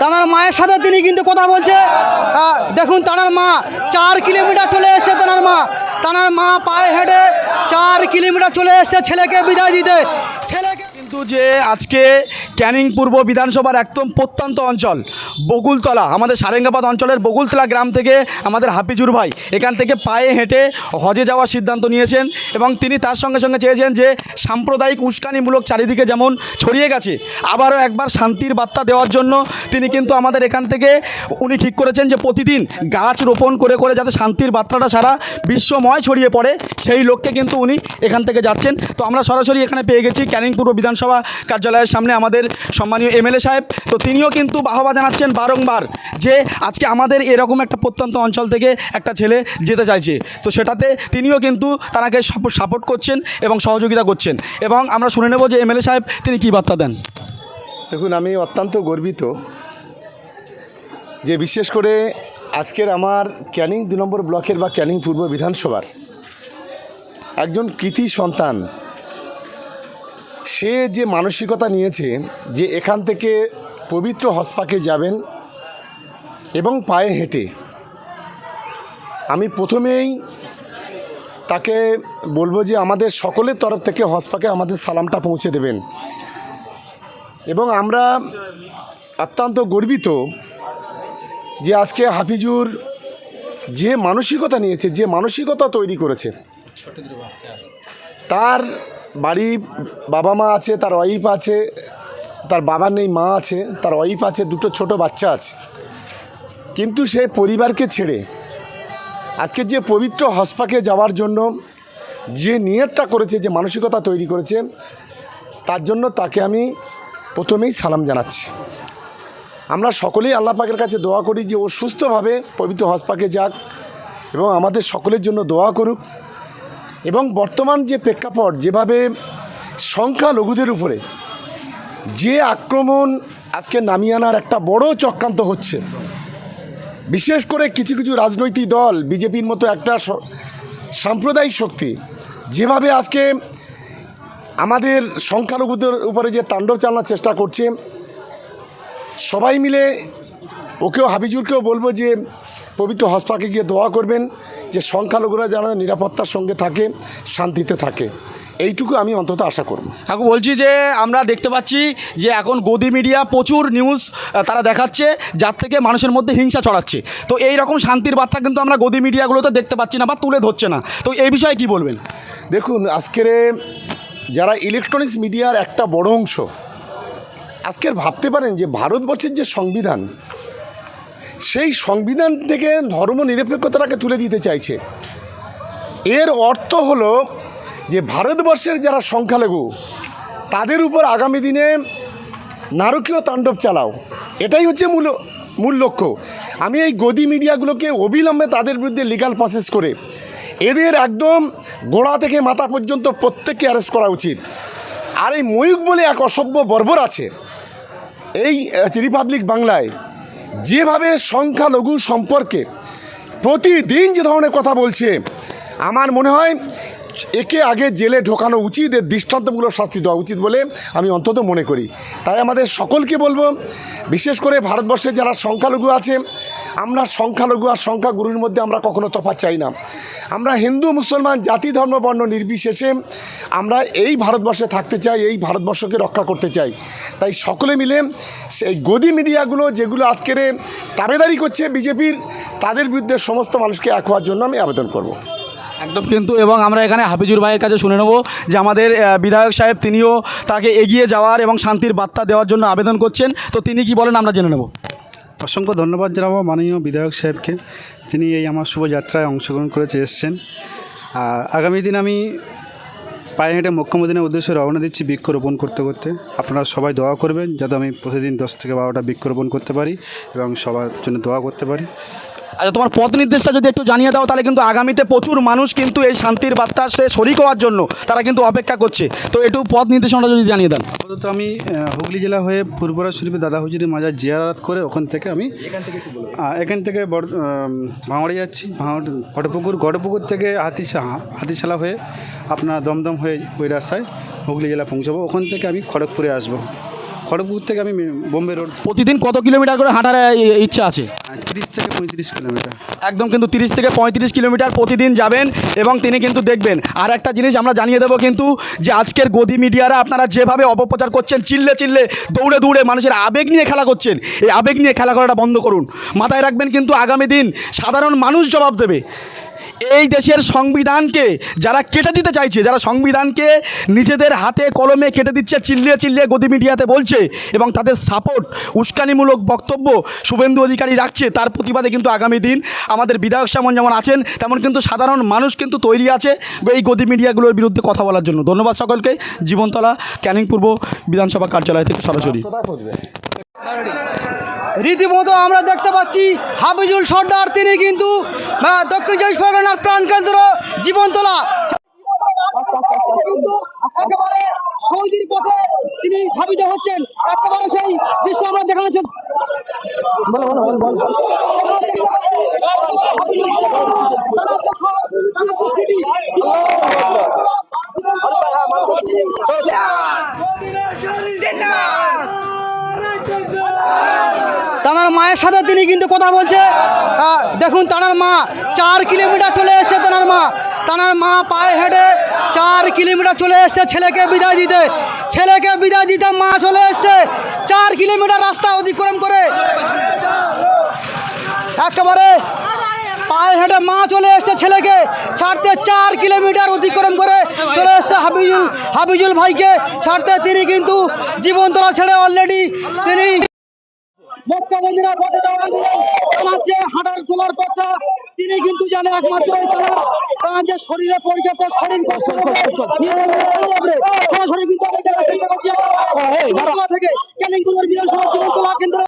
তানার মায়ের সাথে তিনি কিন্তু কথা বলছে। দেখুন তানার মা চার কিলোমিটার চলে এসছে তানার মা। তানার মা পায়ে হেঁটে চার কিলোমিটার চলে এসছে ছেলেকে বিদায় দিতে। ছেলেকে কিন্তু যে আজকে ক্যানিং পূর্ব বিধানসভার একদম প্রত্যন্ত অঞ্চল বকুলতলা আমাদের সারেঙ্গাবাদ অঞ্চলের বকুলতলা গ্রাম থেকে আমাদের হাফিজুর ভাই এখান থেকে পায়ে হেঁটে হজে যাওয়ার সিদ্ধান্ত নিয়েছেন এবং তিনি তার সঙ্গে সঙ্গে চেয়েছেন যে সাম্প্রদায়িক উস্কানিমূলক চারিদিকে যেমন ছড়িয়ে গেছে, আবারও একবার শান্তির বার্তা দেওয়ার জন্য তিনি কিন্তু আমাদের এখান থেকে উনি ঠিক করেছেন যে প্রতিদিন গাছ রোপণ করে করে যাতে শান্তির বার্তাটা সারা বিশ্বময় ছড়িয়ে পড়ে, সেই লক্ষ্যে কিন্তু উনি এখান থেকে যাচ্ছেন। তো আমরা সরাসরি এখানে পেয়ে গেছি ক্যানিং পূর্ব বিধানসভা কার্যালয়ের সামনে আমাদের সম্মানীয় এমএলএ সাহেব, তো তিনিও কিন্তু বাহবা জানাচ্ছেন বারংবার যে আজকে আমাদের এরকম একটা প্রত্যন্ত অঞ্চল থেকে একটা ছেলে যেতে চাইছে। তো সেটাতে তিনিও কিন্তু তাকে সাপোর্ট করছেন এবং সহযোগিতা করছেন। এবং আমরা শুনে নেব যে এমএলএ সাহেব, তিনি কী বার্তা দেন? দেখুন, আমি অত্যন্ত গর্বিত যে বিশেষ করে আজকের আমার ক্যানিং দু নম্বর ব্লকের বা ক্যানিং পূর্ব বিধানসভার একজন কৃতি সন্তান সে যে মানসিকতা নিয়েছে যে এখান থেকে পবিত্র হসপাকে যাবেন এবং পায়ে হেঁটে, আমি প্রথমেই তাকে বলব যে আমাদের সকলের তরফ থেকে হসপাকে আমাদের সালামটা পৌঁছে দেবেন। এবং আমরা অত্যন্ত গর্বিত যে আজকে হাফিজুর যে মানসিকতা নিয়েছে, যে মানসিকতা তৈরি করেছে, তার বাড়ি বাবা মা আছে, তার ওয়াইফ আছে, তার বাবা নেই, মা আছে, তার ওয়াইফ আছে, দুটো ছোট বাচ্চা আছে। কিন্তু সে পরিবারকে ছেড়ে আজকে যে পবিত্র হসপাকে যাওয়ার জন্য যে নিয়তটা করেছে, যে মানসিকতা তৈরি করেছে, তার জন্য তাকে আমি প্রথমেই সালাম জানাচ্ছি। আমরা সকলেই আল্লাহ পাকের কাছে দোয়া করি যে ও সুস্থভাবে পবিত্র হসপাকে যাক এবং আমাদের সকলের জন্য দোয়া করুক। এবং বর্তমান যে প্রেক্ষাপট, যেভাবে সংখ্যালঘুদের উপরে যে আক্রমণ আজকে নামিয়ে আনার একটা বড় চক্রান্ত হচ্ছে, বিশেষ করে কিছু কিছু রাজনৈতিক দল, বিজেপির মতো একটা সাম্প্রদায়িক শক্তি, যেভাবে আজকে আমাদের সংখ্যালঘুদের উপরে যে তাণ্ডব চালানোর চেষ্টা করছে, সবাই মিলে ওকেও, হাবিজুরকেও বলব যে পবিত্র হসপাকে গিয়ে দোয়া করবেন যে সংখ্যালঘুরা যেন নিরাপত্তার সঙ্গে থাকে শান্তিতে থাকে। এইটুকু আমি অন্তত আশা করব। কাকু বলছি যে আমরা দেখতে পাচ্ছি যে এখন গদি মিডিয়া প্রচুর নিউজ তারা দেখাচ্ছে যার থেকে মানুষের মধ্যে হিংসা ছড়াচ্ছে। তো এই রকম শান্তির বার্তা কিন্তু আমরা গদি মিডিয়াগুলোতে দেখতে পাচ্ছি না বা তুলে ধরছে না। তো এই বিষয়ে কি বলবেন? দেখুন আজকের যারা ইলেকট্রনিক্স মিডিয়ার একটা বড় অংশ আজকের ভাবতে পারেন যে ভারতবর্ষের যে সংবিধান সেই সংবিধান থেকে ধর্ম নিরপেক্ষতাটাকে তুলে দিতে চাইছে। এর অর্থ হলো যে ভারতবর্ষের যারা সংখ্যালঘু, তাদের উপর আগামী দিনে নারকীয় তাণ্ডব চালাও। এটাই হচ্ছে মূল মূল লক্ষ্য। আমি এই গদি মিডিয়াগুলোকে অবিলম্বে তাদের বিরুদ্ধে লিগাল প্রসেস করে এদের একদম গোড়া থেকে মাথা পর্যন্ত প্রত্যেককে অ্যারেস্ট করা উচিত। আর এই ময়ূক বলে এক অসভ্য বর্বর আছে। এই রিপাবলিক বাংলায় যেভাবে সংখ্যালঘু সম্পর্কে প্রতিদিন যে ধরনের কথা বলছে আমার মনে হয় একে আগে জেলে ঢোকানো উচিত, এর দৃষ্টান্তমূলক শাস্তি দেওয়া উচিত বলে আমি অন্তত মনে করি। তাই আমাদের সকলকে বলব, বিশেষ করে ভারতবর্ষে যারা সংখ্যালঘু আছে, আমরা সংখ্যালঘু আর সংখ্যাগুরুর মধ্যে আমরা কখনো তফাৎ চাই না। আমরা হিন্দু, মুসলমান, জাতি, ধর্ম, বর্ণ নির্বিশেষে আমরা এই ভারতবর্ষে থাকতে চাই, এই ভারতবর্ষকে রক্ষা করতে চাই। তাই সকলে মিলে সেই গদি মিডিয়াগুলো যেগুলো আজকের তাবেদারি করছে বিজেপির, তাদের বিরুদ্ধে সমস্ত মানুষকে এক হওয়ার জন্য আমি আবেদন করব। একদম কিন্তু এবং আমরা এখানে হাফিজুর ভাইয়ের কাছে শুনে নেব যে আমাদের বিধায়ক সাহেব তিনিও তাকে এগিয়ে যাওয়ার এবং শান্তির বার্তা দেওয়ার জন্য আবেদন করছেন। তো তিনি কি বলেন আমরা জেনে নেব। অসংখ্য ধন্যবাদ জানাব মাননীয় বিধায়ক সাহেবকে। তিনি এই আমার শুভযাত্রায় অংশগ্রহণ করেছে এসছেন। আর আগামী দিন আমি পায়ে হেঁটে উদ্দেশ্যে রওনা দিচ্ছি বৃক্ষরোপণ করতে করতে। আপনারা সবাই দোয়া করবেন, যাতে আমি প্রতিদিন দশ থেকে বারোটা বৃক্ষরোপণ করতে পারি এবং সবার জন্য দোয়া করতে পারি। আচ্ছা তোমার পথ নির্দেশটা যদি একটু জানিয়ে দাও তাহলে কিন্তু আগামীতে প্রচুর মানুষ কিন্তু এই শান্তির বার্তা সে শরিক হওয়ার জন্য তারা কিন্তু অপেক্ষা করছে। তো একটু পথ নির্দেশনাটা যদি জানিয়ে দেন। আপাতত আমি হুগলি জেলা হয়ে পূর্বরা শরীফে দাদা হুজুরের মাজার জিয়ারাত করে ওখান থেকে আমি এখান থেকে বড় ভাঙড়ে যাচ্ছি। ভাঙড় গড়পুকুর গড়পুকুর থেকে হাতিশা হাতিশালা হয়ে আপনার দমদম হয়ে ওই রাস্তায় হুগলি জেলা পৌঁছাবো। ওখান থেকে আমি খড়গপুরে আসব। খড়গপুর থেকে আমি বোম্বে রোড প্রতিদিন কত কিলোমিটার করে হাঁটার ইচ্ছা আছে? তিরিশ থেকে পঁয়ত্রিশ কিলোমিটার। একদম কিন্তু তিরিশ থেকে পঁয়ত্রিশ কিলোমিটার প্রতিদিন যাবেন এবং তিনি কিন্তু দেখবেন। আর একটা জিনিস আমরা জানিয়ে দেবো কিন্তু, যে আজকের গদি মিডিয়ারা আপনারা যেভাবে অপপ্রচার করছেন, চিল্লে চিল্লে দৌড়ে দৌড়ে মানুষের আবেগ নিয়ে খেলা করছেন, এই আবেগ নিয়ে খেলা করাটা বন্ধ করুন। মাথায় রাখবেন কিন্তু আগামী দিন সাধারণ মানুষ জবাব দেবে। এই দেশের সংবিধানকে যারা কেটে দিতে চাইছে, যারা সংবিধানকে নিজেদের হাতে কলমে কেটে দিচ্ছে, চিল্লিয়ে চিল্লিয়ে গদি মিডিয়াতে বলছে এবং তাদের সাপোর্ট উস্কানিমূলক বক্তব্য শুভেন্দু অধিকারী রাখছে, তার প্রতিবাদে কিন্তু আগামী দিন আমাদের বিধায়ক সামন যেমন আছেন, তেমন কিন্তু সাধারণ মানুষ কিন্তু তৈরি আছে এই গদি মিডিয়াগুলোর বিরুদ্ধে কথা বলার জন্য। ধন্যবাদ সকলকে। জীবনতলা ক্যানিং পূর্ব বিধানসভা কার্যালয় থেকে সরাসরি। রীতিমতো আমরা দেখতে পাচ্ছি হাবিজুল সর্দার, তিনি কিন্তু দক্ষিণ চব্বিশ পরগনার প্রাণকেন্দ্র জীবনতলা। সৌদির পথে তিনি ধাবিত হচ্ছেন, একেবারে সেই দৃশ্য আমরা দেখাচ্ছেন তানার মায়ের সাথে তিনি কিন্তু কথা বলছে। দেখুন, তানার মা চার কিলোমিটার চলে এসছে তানার মা। তানার মা পায়ে হেঁটে চার কিলোমিটার চলে এসছে ছেলেকে বিদায় দিতে। ছেলেকে বিদায় দিতে মা চলে এসছে। চার কিলোমিটার রাস্তা অতিক্রম করে। একেবারে পায়ে হেঁটে মা চলে এসছে ছেলেকে ছাড়তে চার কিলোমিটার অতিক্রম করে চলে এসছে হাবিজুল হাবিজুল ভাইকে ছাড়তে তিনি কিন্তু জীবন জীবনতলা ছেড়ে অলরেডি তিনি দৌড়ান তার যে হাঁটার চলার কথা তিনি কিন্তু জানে একমাত্র তারা যে শরীরে পরিচর্যা শরীর কষ্ট সরাসরি কিন্তু আমি দেখার চেষ্টা করছি থেকে ক্যালিংপুরের বিধানসভা কেন্দ্র